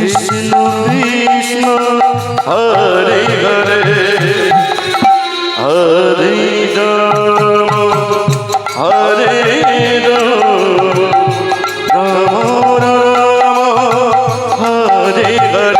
Vishnu Vishnu Hare Hare Hare Ram Hare Ram Ram Ram Hare Hare.